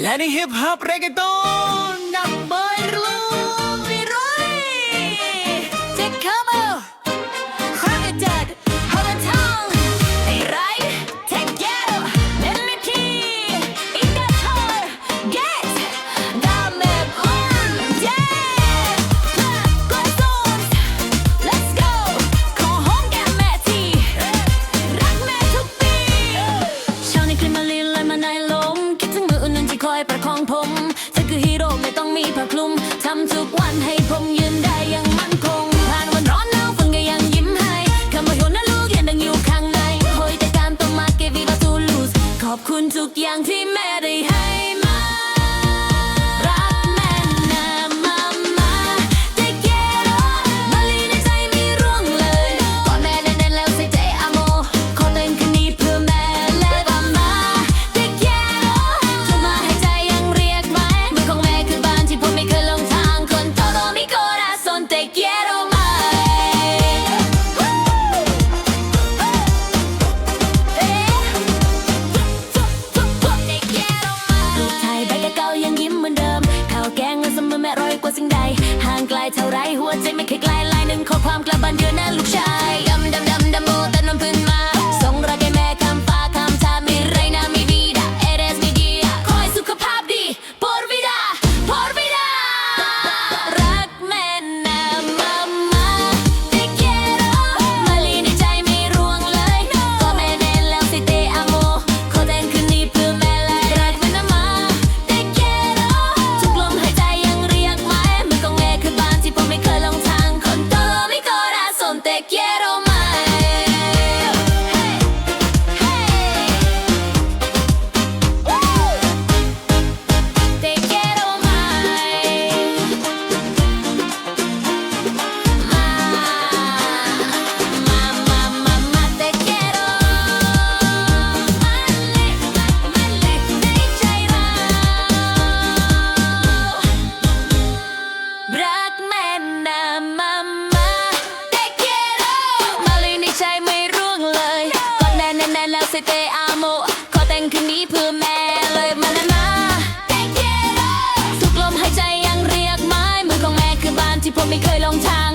และในฮิปฮอปเรกเกตอนนักบอยลู อยประคองผมเธอคือฮีโร่ไม่ต้องมีผ้าคลุมทำทุกวันให้ผมยืนได้อย่างมั่นคงผ่านวันร้อนหนาวฝนก็ยังยิ้มให้คำว่าโยนนะลูกยังดังอยู่ข้างในโอยแต่การต้องมาเกวีบาตูลูสขอบคุณทุกอย่างที่แม่ กว่าสิ่งใดห่างไกลเท่าไรหัวใจ คือแม่เลยมันนะนะทุกลมหายใจยังเรียกไม้มือของแม่คือบ้านที่ผมไม่เคยลงทาง